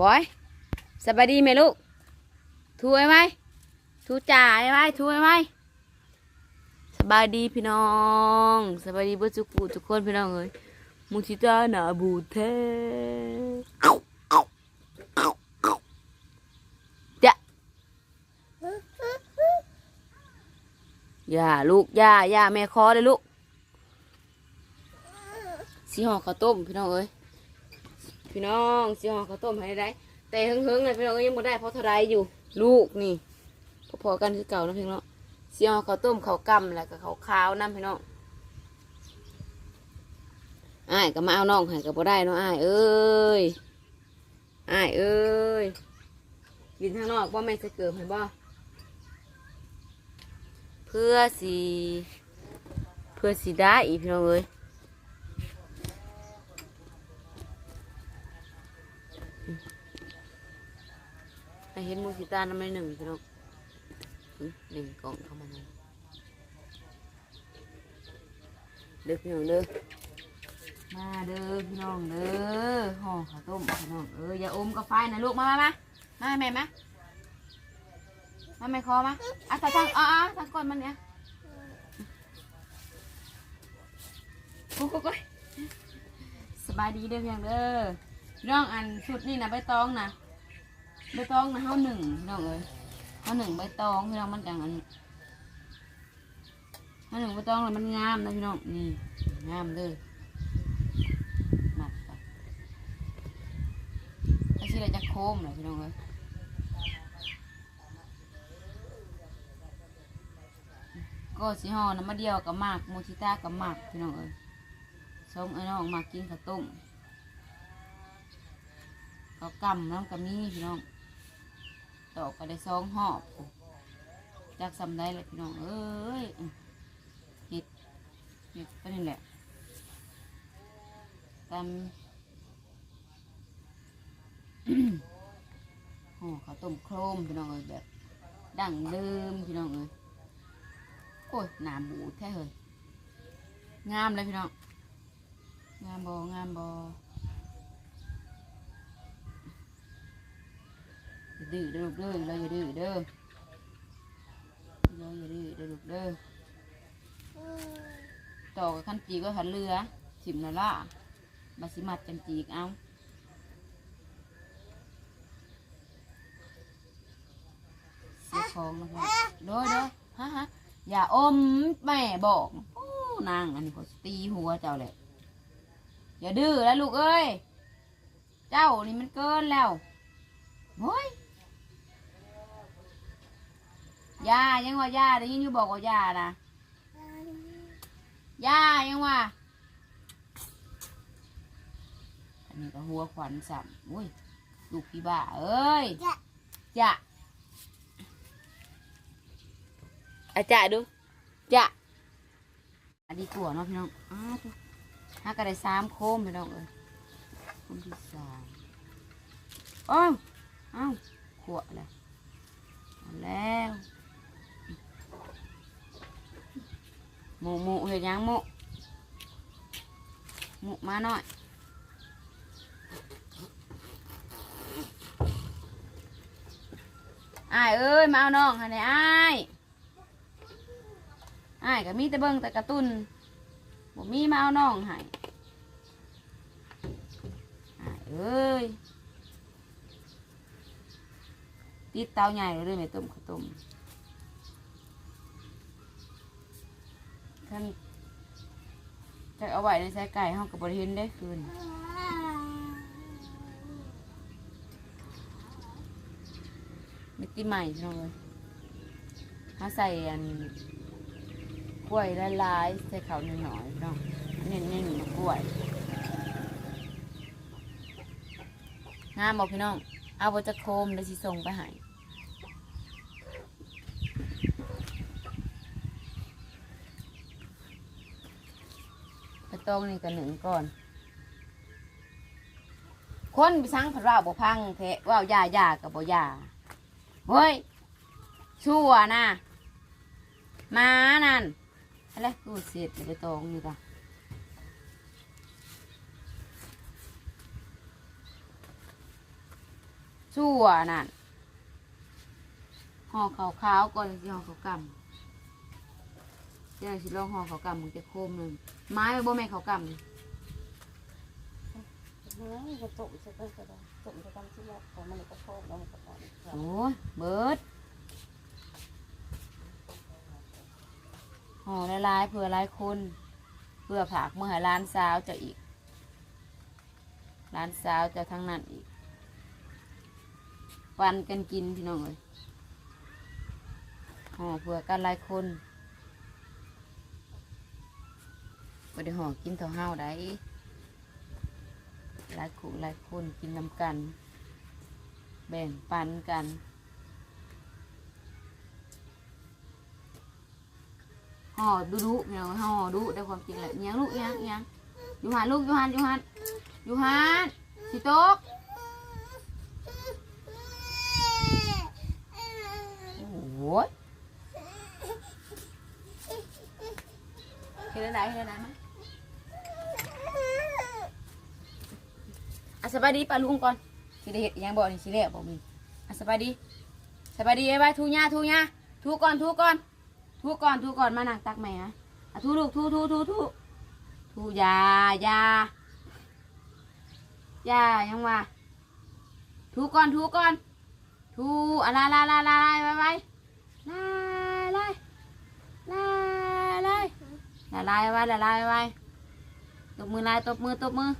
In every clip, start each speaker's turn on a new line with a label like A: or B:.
A: บอยสบายดีไหมลูกถูไว้ไหมถูจ่าไว้ไหมถูไว้ไหมสบายดีพี่น้องสบายดีเพื่อทุกูทุกคนพี่น้องเอ้ยมุทิตาหนาบูเทจะอย่าลูกอย่าอย่าแม่คอเลยลูกสีห่อข้าวต้มพี่น้องเอ้ย พี่น้องสิห่อข้าวต้มให้ได้ แต่เฮิงๆเลยพี่น้องก็ยังบ่ได้เพราะเท่าไรอยู่ ลูกนี่พอๆกันคือเก่านะพี่น้องสิห่อข้าวต้มข้าวกำแล้วก็ข้าวขาวน้ำพี่น้องอ้ายก็มาเอาน้องให้ก็บ่ได้เนาะอ้ายเอ้ยอ้ายเอ้ยกินทางนอกบ่าแม่จะเกิดให้บ่เพื่อสิเพื่อสิได้อีพี่น้องเอ้ย เห็นมูสิตาน้ำในหนึ่งพี่น้องหนึ่งกล่องเข้ามาหนึ่งเด้อพี่น้องเด้อมาเด้อพี่น้องเด้อห่อข้าวต้มพี่น้องเอออย่าอมกับไฟนะลูกมามามามาแม่มามาแม่คอมาอะตาจังอะอะตาก่อนมันเนี่ยโอ้โหโอ้ยสบายดีเด้อพี่น้องเด้อพี่น้องอันชุดนี่นะใบตองนะ ใบตองนะเฮาหนึ่งพี่น้องเอ้ยเฮาหนึ่งใบตองพี่น้องมันจังอันเฮาหนึ่งใบตองแล้วมันงามนะพี่น้องนี่งามเลยหมักไปไอ้ที่เราจะโค้มเลยพี่น้องเอ้ยก็สิห่อน้ำมาเดียวกับหมากโมชิต้ากับหมากพี่น้องเอ้ยสองไอ้น้องหมากกินข้าวต้มข้าวกำน้ำกะมีพี่น้อง ตอกก็ได้ซองหอบจากสำได้เลยพี่น้องเอ้ยเห็ดเห็ดก็นี่แหละตามห่อข้าวต้มโครมพี่น้องเอ้ยแบบดั้งเดิมพี่น้องเอ้ยโอ้ยหนาบูดแท้เลยงามเลยพี่น้องงามบองามบอ ดื้อเด้อลูกเด้อเราอย่าดื้อเด้อเราอย่าดื้อเด้อลูกเด้อต่อกับขั้นจีก็ขันเรือสิมนาล่าบาสิมัดจังจีกเอาเสียของนะครับโดยเด้อฮะฮะอย่าอมแม่บอกโอ้นางอันนี้เขาตีหัวเจ้าเลยอย่าดื้อแล้วลูกเอ้ย เจ้านี่มันเกินแล้ว โอ้ย ยายังว่ายาได้ยินอยู่บอกว่ายานะยายังว่า อันนี้ก็หัวขวัญสัมอุ้ยลูกพี่บ้าเอ้ยจะอาจะดูจะอันนี้ตัวเนาะพี่น้องอ้าวถ้าก็ได้สามโคมพี่น้องเอ้ยโคมที่สามอ้าวอ้าวขวดเลยเอาแล้ว หมูหมูเห็นยังหมูหมูมาหน่อยอ้ายเอ้ยมาเอาน้องค่ะเนี่ยอ้ายอ้ายก็มีแต่เบิ่งแต่การะตุนบ่มีมาเอาน้องให้อ้ายเอ้ยติดเตาใหญ่เลยไม่ต้มข้าวต้ม ท่านจะเอาไว้ในใส่ไก่ห้องกับบริเวณได้คืนมิติใหม่พี่น้องเลยเขาใส่อันกล้วยละลายใส่เขาหน่อยๆพี่น้องเน้นๆนกล้วยงามบอกพี่น้อง เอาบจะโคมแล้วสิส่งไปให้าย ไป ตรงนี่กันหนึ่งก่อน คนไปสังผัดว่าบ่พังเทะว่าวยายากับบ่ยาเฮ้ยชั่วนะมานั่นอะไรกูเสร็จไปตรงนี่ก่ะชั่วนั่นห่อขาวขาวๆก่อนสิห่อขาวกำ เดี๋ยวสิลองห่อขาวกำมึงจะโคมหนึ่งไม้ไปบ่แม่นขาวกำนี่
B: เฮ้ยจะตุ่มจะต้องจะตุ่มจะต้องที่ว่าของมันก็โคกแล้วมันก็ต้อง
A: โอ้ยเบิดห่อหลายๆเผื่อหลายคนเพื่อผากเมื่อให้ร้านสาวเจะอีกร้านสาวเจะทั้งนั้นอีกปันกันกินพี่น้องเอ้ยห่อเผื่อกันหลายคน บ่ได้ห่อกินเท่าเฮาได้หลายคู่หลายคนกินนำกัน แบ่งปันกันห่อดูดุพี่น้อห่อดุได้ความจริงแหละยังลูกยังยังอยู่หันลูกอยู่หันอยู่หันอยู่หันสิโต๊กโอ้ยเห็นอะไรเห็นอะไรไหม อะสบายดีป่ะลุงก่อนสิได้เห็ดอิหยังบอกนี่สิเล่บอกมีอะสบายดีสบายดีไอ้ไว้ทูญ่าทูญ่าทูก่อนทูก่อนทูก่อนทูก่อนมานั่งตักแม่นะอะทูลูกทูทูทูทูทูยายายายังว่าทูก่อนทูก่อนทูอะลาลาลาลาไว้ไว้ลาลาลาลาลาลาไว้ลาลาไว้ตบมือลายตบมือตบมือ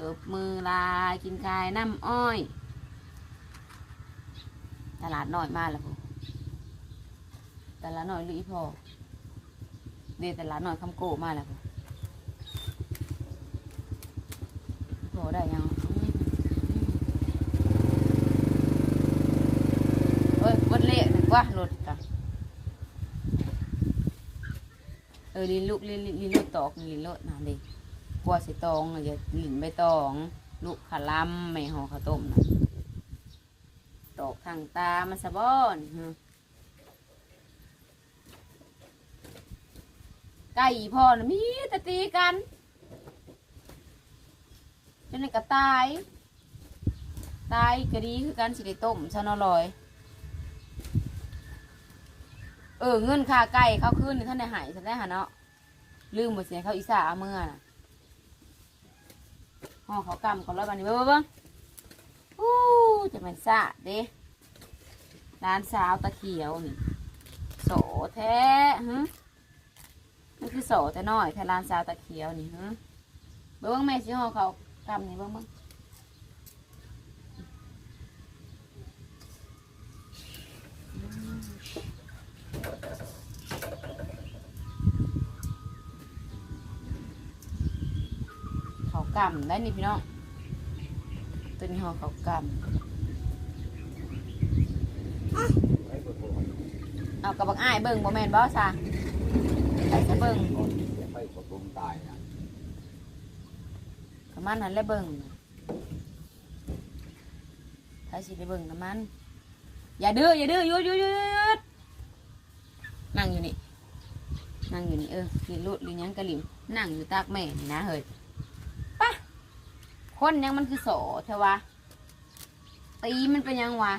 A: ตบมือลากินกายน้ำอ้อย ตลาดน้อยมาแล้วพตลาดน้อยหรืออีพอเดยวตลาดน้อยคำโกมาแล้วพอพอได้ยังเฮ้ยวัดเละหนึ่งว่ารถจ้ะเออลินลูกลินลินลินลูกตอกลินรถน่ะด็ กลัวสิตองอะอย่าหลินใบตอง ลูกขะลำไม่ห่อข้าวต้มนะตอกทางตามันสะบอนฮะไก่พ่อนะมีแต่ตีกันจนในกระตาย ตายก็ดีคือกันสิได้ต้มซะเนอลอย เออเงินค่าไก่เขาขึ้นท่านได้หายท่านได้หาเนาะลืมหมดเสียเขาอีสาเอามื่อน่ะ ห่อเขาวกำก่อนร้อยบาทนี่เบิ้งเบิ้งอู้จะเป็นซาดเด้ร้านสาวตะเขียวนี่โสแท้ฮะนี่คือโสแต่น้อยแท้ร้านสาวตะเขียวนี่ฮะเบิ้งแม่ชิห่อเขาวกำนี่เบิ้งเบิ้ง กำได้นี่พี่น้องตัวนี้ห่อเขากำเอากระบักอ้ายเบิ้งบ่แมนบ่ซะไปซะเบิ้ง
C: ไปกดลมตายนะ
A: น้ำมันหันแล้วเบิ่งถ้าสิได้เบิ่งน้ำมัน อย่าดื้ออย่าดื้อยุดยุดยุดนั่งอยู่นี่นั่งอยู่นี่เออลินรุดลินยังกระลิมนั่งอยู่ตากแม่นี่นะเฮ้ยปะ คนยังมันคือโสเทวะตีมันเป็นยังวะ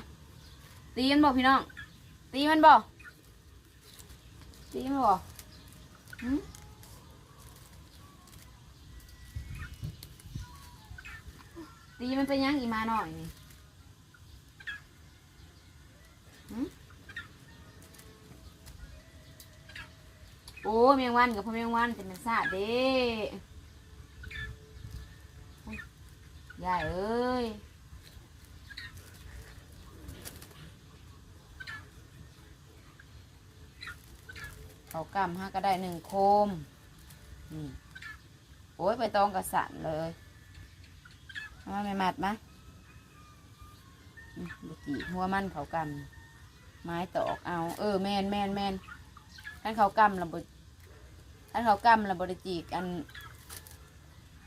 A: ตีมันบอกพี่น้อง ตีมันบอกตีมันบอกตีมันเป็นยังอีมาหน่อยนี่โอ้เมียงวันกับพ่อเมียงวันเป็นมันซาดเด้โอ้ย ยายเอ้ยเขากำห้าก็ได้หนึ่งโคมนี่โอ้ยไปตองกระสันเลยมาไม่มัดมาอืมบจีหัวมันเขากำไม้ตอกเอา เออแมนแมนแมนท่านเขากำระบท่านเขากำระบริจีกอัน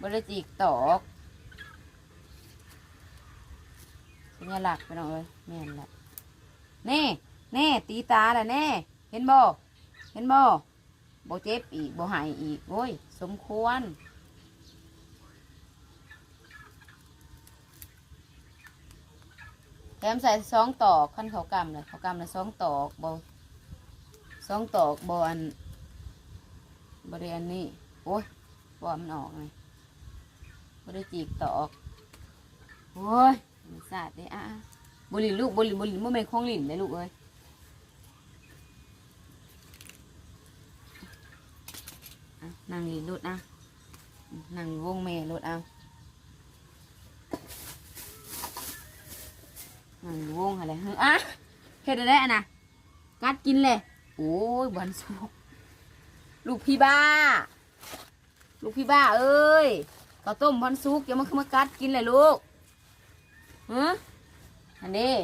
A: บริจีกตอก สัญลักษณ์ไปน่อยเอ้ยแม่นละแน่แน่ตีตาละแน่เห็นบ่เห็นบ่บ่เจ็บอีกบ่หายอีกโอ้ย สมควรแถมใส่สองตอกขั้นเขากำเลยเขากำเลยสองตอกบสองตอกบอันบริเวณนี้โอ้ยบอมันออกไงบริจีกตอกโอ้ย มันสาดเลยอะบริลูกบริบริโมเมนของหลินเลยลูกเอ้ยนั่งหลินลูดนะนั่งวงเมย์ลูดเอาหนังวงอะไรเฮ้ยอะเฮ็ดได้อันน่ะกัดกินเลยโอ้ยบอนสุกลูกพี่บ้า ลูกพี่บ้าเอ้ยข้าต้มบอนสุกอย่ามาเข้ามากัดกินเลยลูก ฮะอันนี้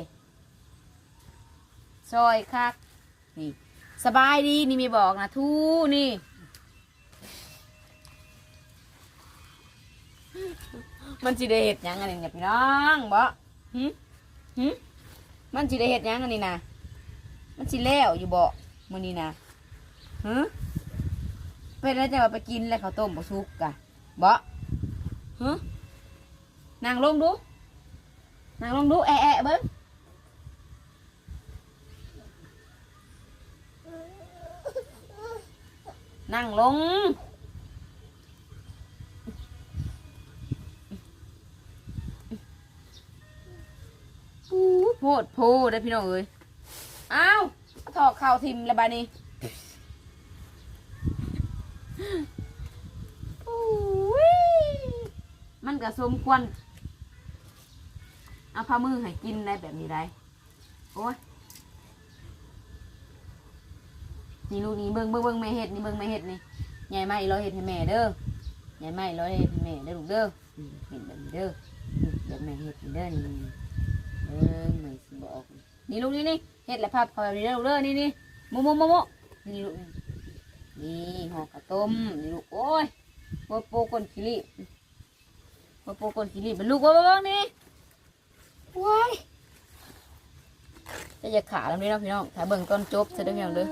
A: ซอยคัก นี่ สบายดีนี่มีบอกนะทูนี่ มันสิได้เห็ดหยังอันนี้เนี่ยพี่น้องบ่หึหึมันสิได้เห็ดหยังอันนี้นะมันสิแล้วอยู่บ่มื้อนี้นะหึเป็นอะไรจะว่าไปกินแล้วข้าวต้มบ่สุกกะบ่หึนั่งลงดู นั่งลงดูแอะแอะเบิ่งนั่งลง ปูโพดโพได้พี่น้องเอ้ยอ้าวถอกข่าวทิมแล้วบานี้มันก็สมควร เอาผ้ามือให้กินได้แบบนี้ได้โอ้ยนี่ลูกนี่เบิ่งเบิ่งเบิ่งแม่เห็ดนี่เบิ่งแม่เห็ดนี่ใหญ่มาอีร้อยเห็ดให้แม่เด้อใหญ่มาอีร้อยเห็ดให้แม่เด้อลูกเด้อเห็ดแบบนี้เด้ออืมแบบแม่เห็ดเด้อนี่เออไม่สบอกนี่ลูกนี่นี่เฮ็ดแล้วพับเขาแบบนี้เด้อลูกเด้อนี่นี่โมโมโมโมนี่ลูกนี่ห่อกระต้มนี่ลูกโอ้ยโปโปก้นขี้รีบโปโปก้นขี้รีบเป็นลูกว่าบ้างนี่ ว้ายจะจะขาแล้วนี่เนาะพี่น้องถ้าเบิ่งตอนจบจะได้ยังเด้อ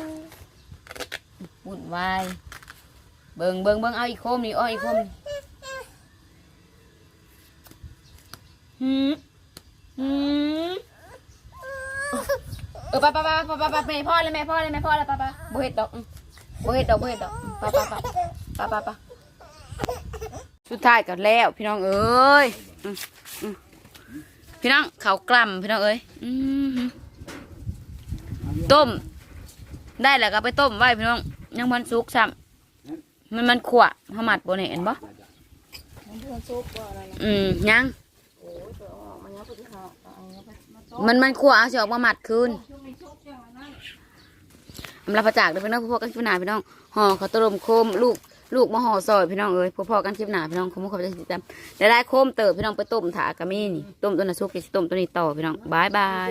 A: วุ่นวายเบิ่งเบิ่งเบิ่งเอาอีกโคมนี่อ้ออีกโคมนี่หืมอืมเออปไปไปไปไปไปแม่พ่อเลยแม่พ่อเลยแม่พ่อเลยปไปบุเห็ดดอกอืมบุเห็ดดอกบุเห็ดดอกอืมปไปไปไปไปไปสุดท้ายก็แล้ว พี่น้องเอ้ย พี่น้องเขาวกล่ำพี่น้องเอ้ยอืมต้ม ได้แล้วก็ไปต้มไว้พี่น้อง ยังมันสุกซ้ำมันมันขวหมัดบนเห็นบ่
B: มันเพื่อนซุปว่าอะไรนะ
A: อืมยัง
B: โอ้ยเดี๋ยวออกมาเนี้ยพอดีหาเอาเนี้ยไปมาต้ม
A: มันมันขวเอาสิออกมาหมัดคืน
B: ช่วงนี้ซุปอย่างนั้น
A: อำลาพระจากเด้อพี่น้องพวกกันคลิปหนาพี่น้องห่อข้าวต้มโคมลูก ลูกมาห่อซอยพี่น้องเอ้ยพวกกันคลิปหนาพี่น้องขโมยขอบใจติดตามได้ได้โคมเติบพี่น้องไปต้มถากะมี่นี่ต้มตัวน่ะซุกสิต้มตัวนี้ต่อพี่น้องบายบาย